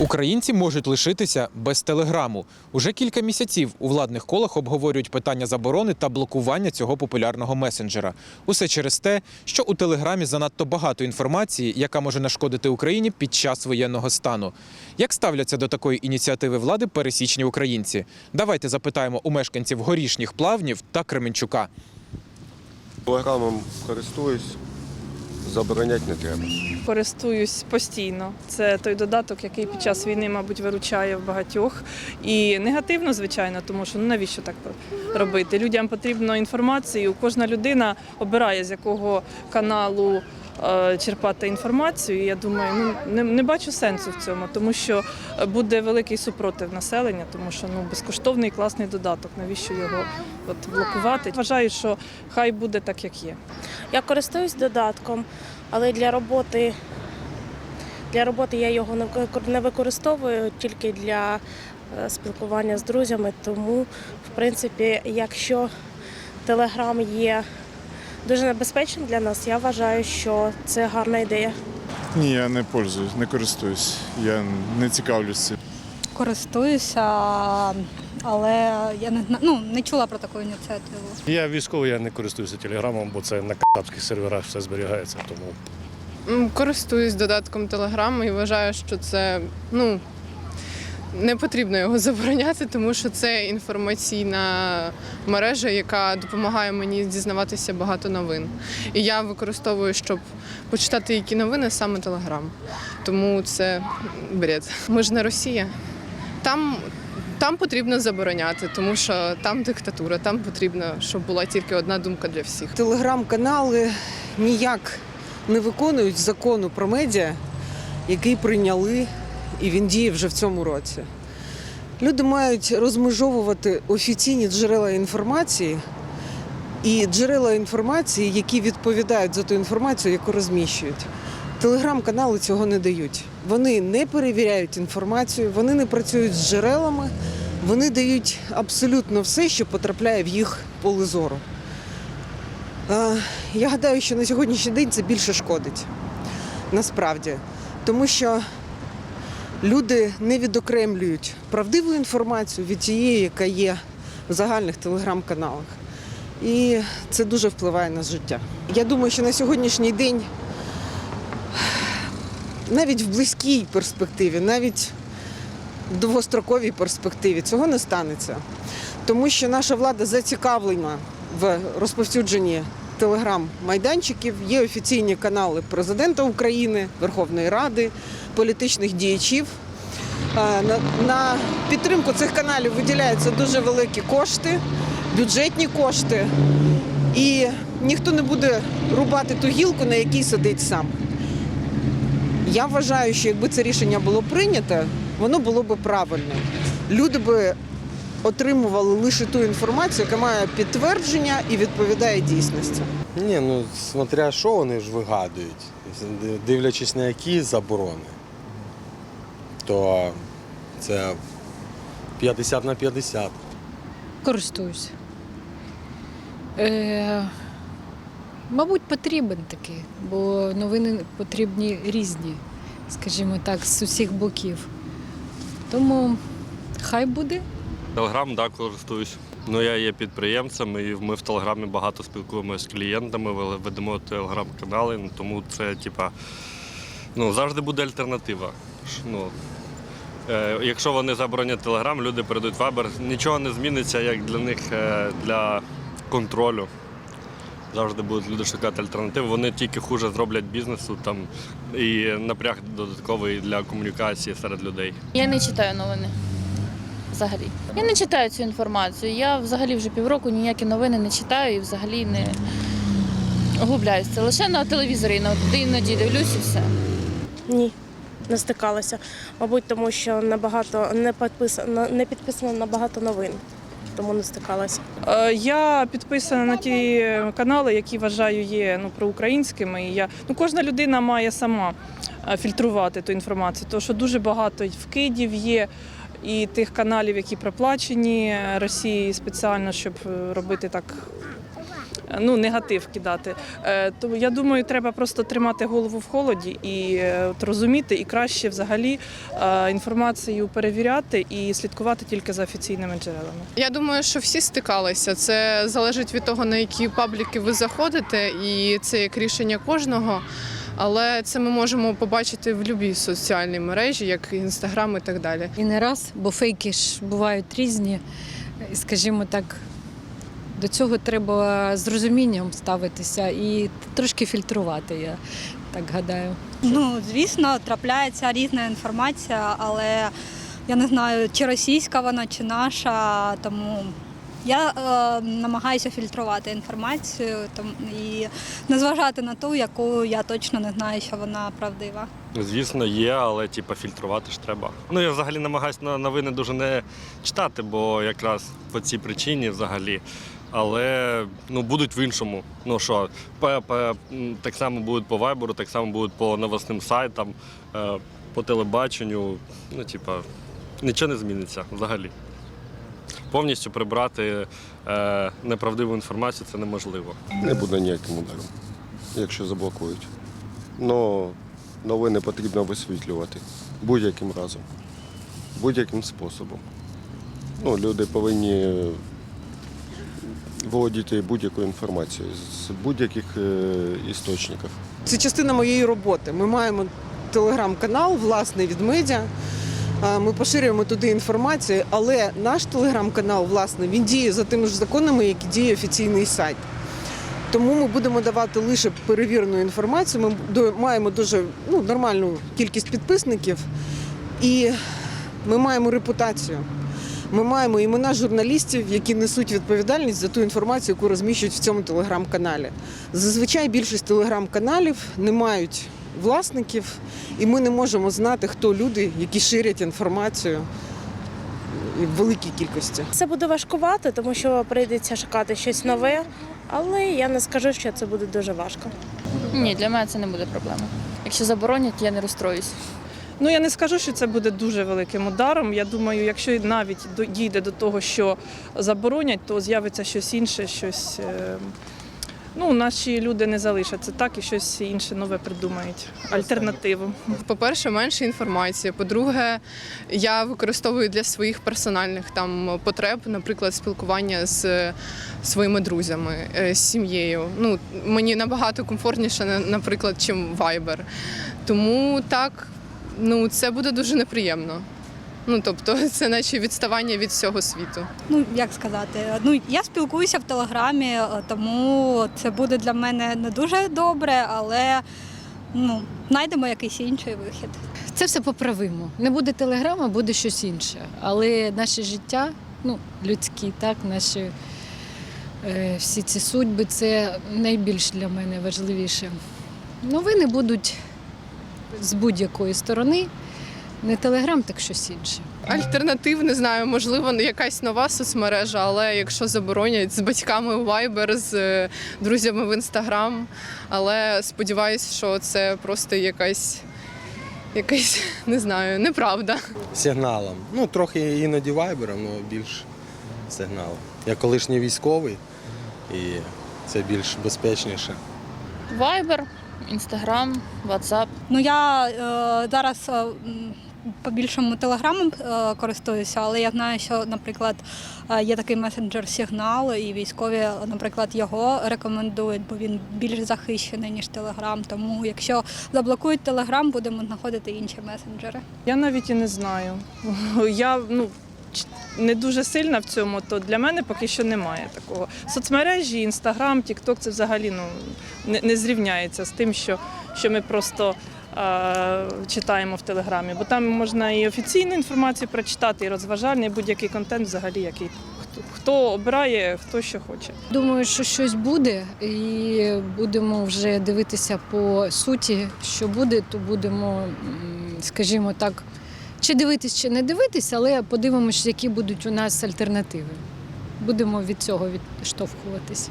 Українці можуть лишитися без телеграму. Уже кілька місяців у владних колах обговорюють питання заборони та блокування цього популярного месенджера. Усе через те, що у телеграмі занадто багато інформації, яка може нашкодити Україні під час воєнного стану. Як ставляться до такої ініціативи влади пересічні українці? Давайте запитаємо у мешканців горішніх плавнів та Кременчука. Телеграмом користуюсь, забороняти не треба. Користуюсь постійно. Це той додаток, який під час війни, мабуть, виручає в багатьох. І негативно, звичайно, тому що ну навіщо так робити? Людям потрібно інформацію. Кожна людина обирає, з якого каналу черпати інформацію. І я думаю, ну не, не бачу сенсу в цьому, тому що буде великий супротив населення, тому що ну безкоштовний класний додаток. Навіщо його от блокувати? Вважаю, що хай буде так, як є. Я користуюсь додатком, але для роботи, для роботи я його не викор- використовую тільки для е, спілкування з друзями. Тому, в принципі, якщо Телеграм є дуже небезпечним для нас, я вважаю, що це гарна ідея. Ні, я не пользуюсь, не користуюсь. Я не цікавлюсь цим. користуюся, але я не ну, не чула про таку ініціативу. Я військовий, я не користуюся телеграмом, бо це на капських серверах все зберігається. Тому Користуюсь додатком Telegram і вважаю, що це ну, не потрібно його забороняти, тому що це інформаційна мережа, яка допомагає мені дізнаватися багато новин. І я використовую, щоб почитати які новини, саме Telegram. Тому це бред. Не Росія. Там, там потрібно забороняти, тому що там диктатура, там потрібно, щоб була тільки одна думка для всіх. Телеграм-канали ніяк не виконують закону про медіа, який прийняли, і він діє вже в цьому році. Люди мають розмежовувати офіційні джерела інформації і джерела інформації, які відповідають за ту інформацію, яку розміщують. Телеграм-канали цього не дають. Вони не перевіряють інформацію, вони не працюють з джерелами, вони дають абсолютно все, що потрапляє в їх поле зору. Я гадаю, що на сьогоднішній день це більше шкодить. Насправді. Тому що люди не відокремлюють правдиву інформацію від тієї, яка є в загальних телеграм-каналах. І це дуже впливає на життя. Я думаю, що на сьогоднішній день навіть в близькій перспективі, навіть в довгостроковій перспективі цього не станеться. Тому що наша влада зацікавлена в розповсюдженні телеграм-майданчиків. Є офіційні канали президента України, Верховної Ради, політичних діячів. Е, На, підтримку цих каналів виділяються дуже великі кошти, бюджетні кошти. І ніхто не буде рубати ту гілку, на якій сидить сам. Я вважаю, що якби це рішення було прийнято, воно було би правильним. Люди би отримували лише ту інформацію, яка має підтвердження і відповідає дійсності. Ні, ну смотря що вони ж вигадують, дивлячись на які заборони, то це 50 на 50. Користуюсь. Е, мабуть, потрібен такий, бо новини потрібні різні, скажімо так, з усіх боків. Тому хай буде. Телеграм, так, користуюсь. Ну, я є підприємцем, і ми в Телеграмі багато спілкуємося з клієнтами, ведемо телеграм-канали, ну, тому це, типа, ну, завжди буде альтернатива. Ну, якщо вони заборонять Телеграм, люди перейдуть в Вайбер, нічого не зміниться, як для них е, для контролю. Завжди будуть люди шукати альтернативу. Вони тільки хуже зроблять бізнесу там і напряг додатковий для комунікації серед людей. Я не читаю новини. Взагалі. Я не читаю цю інформацію. Я взагалі вже півроку ніякі новини не читаю і взагалі не углубляюся. Лише на телевізорі іноді іноді дивлюсь і все. Ні, не стикалася. Мабуть, тому що набагато не підписано, не підписано на багато новин, тому не стикалася. Е, Я підписана на ті канали, які вважаю є ну, проукраїнськими. І я, ну, кожна людина має сама е, фільтрувати ту інформацію, тому що дуже багато вкидів є. І тих каналів, які проплачені Росією спеціально, щоб е, робити так е, ну, негатив кидати. Е, Тому я думаю, треба просто тримати голову в холоді і е, от розуміти, і краще взагалі е, інформацію перевіряти і слідкувати тільки за офіційними джерелами. Я думаю, що всі стикалися. Це залежить від того, на які пабліки ви заходите, і це як рішення кожного. Але це ми можемо побачити в будь-якій соціальній мережі, як інстаграм і так далі. І не раз, бо фейки ж бувають різні. Скажімо так, до цього треба з розумінням ставитися і трошки фільтрувати, я так гадаю. Ну, звісно, трапляється різна інформація, але я не знаю, чи російська вона, чи наша, тому я е, намагаюся фільтрувати інформацію там, і не зважати на ту, яку я точно не знаю, що вона правдива. Звісно, є, але типа фільтрувати ж треба. Ну я взагалі намагаюся на новини дуже не читати, бо якраз по цій причині взагалі. Але ну будуть в іншому. Ну що, по, так само будуть по вайберу, так само будуть по новосним сайтам, е, по телебаченню. Ну, типа, нічого не зміниться взагалі. Повністю прибрати е, неправдиву інформацію це неможливо. Не буде ніяким ударом, якщо заблокують. Но новини потрібно висвітлювати будь-яким разом, будь-яким способом. Ну, люди повинні володіти будь-якою інформацією з будь-яких е, істочників. Це частина моєї роботи. Ми маємо телеграм-канал, власний від медіа. Ми поширюємо туди інформацію, але наш телеграм-канал, власне, він діє за тими ж законами, які діє офіційний сайт. Тому ми будемо давати лише перевірену інформацію. Ми маємо дуже ну, нормальну кількість підписників і ми маємо репутацію. Ми маємо імена журналістів, які несуть відповідальність за ту інформацію, яку розміщують в цьому телеграм-каналі. Зазвичай більшість телеграм-каналів не мають власників, і ми не можемо знати, хто люди, які ширять інформацію в великій кількості. Це буде важкувати, тому що прийдеться шукати щось нове, але я не скажу, що це буде дуже важко. Ні, для мене це не буде проблема. Якщо заборонять, я не розстроюсь. Ну я не скажу, що це буде дуже великим ударом. Я думаю, якщо навіть дійде до того, що заборонять, то з'явиться щось інше, щось. е, Ну, наші люди не залишаться так і щось інше нове придумають. Альтернативу. По-перше, менше інформації. По-друге, я використовую для своїх персональних там потреб, наприклад, спілкування з своїми друзями, е, з сім'єю. Ну, мені набагато комфортніше, наприклад, чим Viber. Тому так, ну це буде дуже неприємно. Ну тобто, це наче відставання від всього світу. Ну, як сказати, ну я спілкуюся в Телеграмі, е, тому це буде для мене не дуже добре, але ну, знайдемо якийсь інший вихід. Це все поправимо. Не буде телеграма, буде щось інше. Але наше життя, ну, людські, так, наші е, всі ці судьби це найбільш для мене важливіше. Новини будуть з будь-якої сторони. Не телеграм, так щось інше. Альтернатив, не знаю, можливо, якась нова соцмережа, але якщо заборонять з батьками у Viber, з е, друзями в Instagram. Але сподіваюся, що це просто якась, якась, не знаю, неправда. Сигналом. Ну, трохи іноді вайбером, але більш сигналом. Я колишній військовий, і це більш безпечніше. Viber, Instagram, WhatsApp. Ну я е, зараз е, по-більшому телеграмом е, користуюся, але я знаю, що, наприклад, е, є такий месенджер Сигнал, і військові, наприклад, його рекомендують, бо він більш захищений, ніж Телеграм. Тому якщо заблокують Телеграм, будемо знаходити інші месенджери. Я навіть і не знаю. Я ну, не дуже сильна в цьому, то для мене поки що немає такого. Соцмережі, інстаграм, тікток це взагалі ну, не, не зрівняється з тим, що, що ми просто читаємо в Телеграмі. Бо там можна і офіційну інформацію прочитати, і розважальний, будь-який контент взагалі, який хто, хто обирає, хто що хоче. Думаю, що щось буде, і будемо вже дивитися по суті, що буде, то будемо, скажімо так, чи дивитись, чи не дивитись, але подивимося, які будуть у нас альтернативи. Будемо від цього відштовхуватись.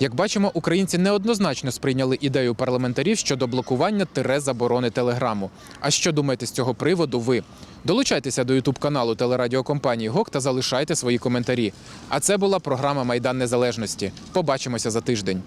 Як бачимо, українці неоднозначно сприйняли ідею парламентарів щодо блокування тире заборони телеграму. А що думаєте з цього приводу ви? Долучайтеся до ютуб каналу телерадіокомпанії ГОК та залишайте свої коментарі. А це була програма Майдан Незалежності. Побачимося за тиждень.